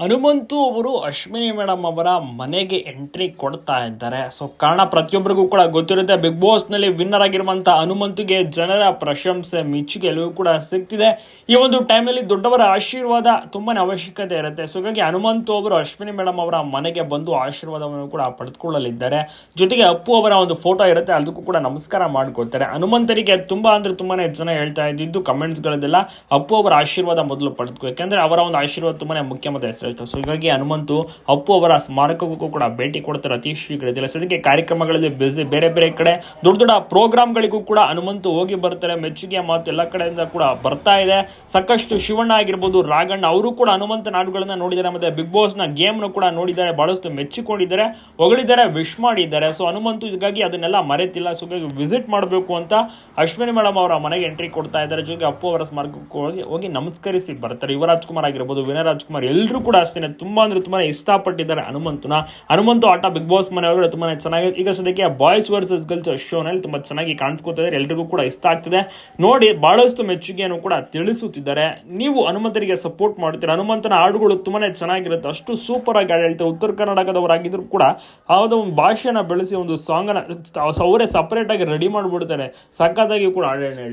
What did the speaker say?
ಹನುಮಂತು ಅವರು ಅಶ್ವಿನಿ ಮೇಡಮ್ ಅವರ ಮನೆಗೆ ಎಂಟ್ರಿ ಕೊಡ್ತಾ ಇದ್ದಾರೆ. ಸೊ ಕಾರಣ ಪ್ರತಿಯೊಬ್ಬರಿಗೂ ಕೂಡ ಗೊತ್ತಿರುತ್ತೆ ಬಿಗ್ ಬಾಸ್ನಲ್ಲಿ ವಿನ್ನರ್ ಆಗಿರುವಂತ ಹನುಮಂತಿಗೆ ಜನರ ಪ್ರಶಂಸೆ, ಮೆಚ್ಚುಗೆ ಎಲ್ಲವೂ ಕೂಡ ಸಿಗ್ತಿದೆ. ಈ ಒಂದು ಟೈಮಲ್ಲಿ ದೊಡ್ಡವರ ಆಶೀರ್ವಾದ ತುಂಬಾನೇ ಅವಶ್ಯಕತೆ ಇರುತ್ತೆ. ಸೊ ಹಾಗಾಗಿ ಹನುಮಂತು ಅವರು ಅಶ್ವಿನಿ ಮೇಡಮ್ ಅವರ ಮನೆಗೆ ಬಂದು ಆಶೀರ್ವಾದವನ್ನು ಕೂಡ ಪಡೆದುಕೊಳ್ಳಲಿದ್ದಾರೆ. ಜೊತೆಗೆ ಅಪ್ಪು ಅವರ ಒಂದು ಫೋಟೋ ಇರುತ್ತೆ, ಅದಕ್ಕೂ ಕೂಡ ನಮಸ್ಕಾರ ಮಾಡ್ಕೊಳ್ತಾರೆ. ಹನುಮಂತರಿಗೆ ತುಂಬಾ ಅಂದ್ರೆ ತುಂಬಾನೇ ಜನ ಹೇಳ್ತಾ ಇದ್ದಿದ್ದು ಕಮೆಂಟ್ಸ್ ಗಳದೆಲ್ಲ ಅಪ್ಪು ಅವರ ಆಶೀರ್ವಾದ ಮೊದಲು ಪಡೆದುಕೋ, ಯಾಕಂದ್ರೆ ಅವರ ಒಂದು ಆಶೀರ್ವಾದ ತುಂಬಾನೇ ಮುಖ್ಯ ಹೆಸರು ಸೊ ಹೀಗಾಗಿ ಹನುಮಂತು ಅಪ್ಪು ಅವರ ಸ್ಮಾರಕಕ್ಕೂ ಕೂಡ ಭೇಟಿ ಕೊಡ್ತಾರೆ ಅತಿ ಶೀಘ್ರದಲ್ಲಿ ಸದ್ಯಕ್ಕೆ ಕಾರ್ಯಕ್ರಮಗಳಲ್ಲಿ ಬಿಸಿ ಬೇರೆ ಬೇರೆ ಕಡೆ, ದೊಡ್ಡ ದೊಡ್ಡ ಪ್ರೋಗ್ರಾಮ್ಗಳಿಗೂ ಕೂಡ ಹನುಮಂತು ಹೋಗಿ ಬರ್ತಾರೆ. ಮೆಚ್ಚುಗೆ ಮಾತು ಎಲ್ಲ ಕಡೆಯಿಂದ ಕೂಡ ಬರ್ತಾ ಇದೆ. ಸಾಕಷ್ಟು ಶಿವಣ್ಣ ಆಗಿರ್ಬೋದು, ರಾಘಣ್ಣ ಅವರು ಕೂಡ ಹನುಮಂತ ನಾಡುಗಳನ್ನ ನೋಡಿದ್ದಾರೆ. ಮತ್ತೆ ಬಿಗ್ ಬಾಸ್ನ ಗೇಮ್ನ ಕೂಡ ನೋಡಿದ್ದಾರೆ. ಬಹಳಷ್ಟು ಮೆಚ್ಚಿಕೊಂಡಿದ್ದಾರೆ. ಹೊಗಳಿದ್ದಾರೆ ವಿಶ್ ಮಾಡಿದ್ದಾರೆ. ಸೊ ಹನುಮಂತು ಹೀಗಾಗಿ ಅದನ್ನೆಲ್ಲ ಮರೆತಿಲ್ಲ. ಸೊ ವಿಸಿಟ್ ಮಾಡಬೇಕು ಅಂತ ಅಶ್ವಿನಿ ಮೇಡಮ್ ಅವರ ಮನೆಗೆ ಎಂಟ್ರಿ ಕೊಡ್ತಾ ಇದ್ದಾರೆ. ಜೊತೆಗೆ ಅಪ್ಪು ಅವರ ಸ್ಮಾರಕಕ್ಕೆ ಹೋಗಿ ಹೋಗಿ ನಮಸ್ಕರಿಸಿ ಬರ್ತಾರೆ. ಯುವರಾಜ್ ಕುಮಾರ್ ಆಗಿರ್ಬೋದು, ವಿನಯ್ ರಾಜ್ಕುಮಾರ್ ಎಲ್ಲರೂ ಕೂಡ ಅಷ್ಟೇ ತುಂಬಾ ಅಂದ್ರೆ ತುಂಬಾನೇ ಇಷ್ಟಪಟ್ಟಿದ್ದಾರೆ ಹನುಮಂತನ. ಹನುಮಂತು ಆಟ ಬಿಗ್ ಬಾಸ್ ಮನೆ ಒಳಗಡೆ ತುಂಬಾನೇ ಚೆನ್ನಾಗಿ ಈಗ ಸದ್ಯಕ್ಕೆ ಬಾಯ್ಸ್ ವರ್ಸಸ್ ಗರ್ಲ್ಸ್ ಶೋನಲ್ಲಿ ತುಂಬಾ ಚೆನ್ನಾಗಿ ಕಾಣಿಸ್ಕೊತಿದ್ದಾರೆ ಎಲ್ರಿಗೂ ಕೂಡ ಇಷ್ಟ ಆಗ್ತಿದೆ. ನೋಡಿ, ಬಹಳಷ್ಟು ಮೆಚ್ಚುಗೆಯನ್ನು ಕೂಡ ತಿಳಿಸುತ್ತಿದ್ದಾರೆ. ನೀವು ಹನುಮಂತರಿಗೆ ಸಪೋರ್ಟ್ ಮಾಡ್ತೀರಾ? ಹನುಮಂತನ ಹಾಡುಗಳು ತುಂಬಾನೇ ಚೆನ್ನಾಗಿರುತ್ತೆ. ಅಷ್ಟು ಸೂಪರ್ ಆಗಿ ಆಡಳಿತ ಉತ್ತರ ಕರ್ನಾಟಕದವರಾಗಿದ್ರು ಕೂಡ ಅವರ ಒಂದು ಭಾಷೆನ ಬೆಳೆಸಿ ಒಂದು ಸಾಂಗನ ಅವರೇ ಸಪರೇಟ್ ಆಗಿ ರೆಡಿ ಮಾಡಿಬಿಡ್ತಾರೆ. ಸಖತ್ತಾಗಿ ಕೂಡ ಹೇಳ್ತಾರೆ.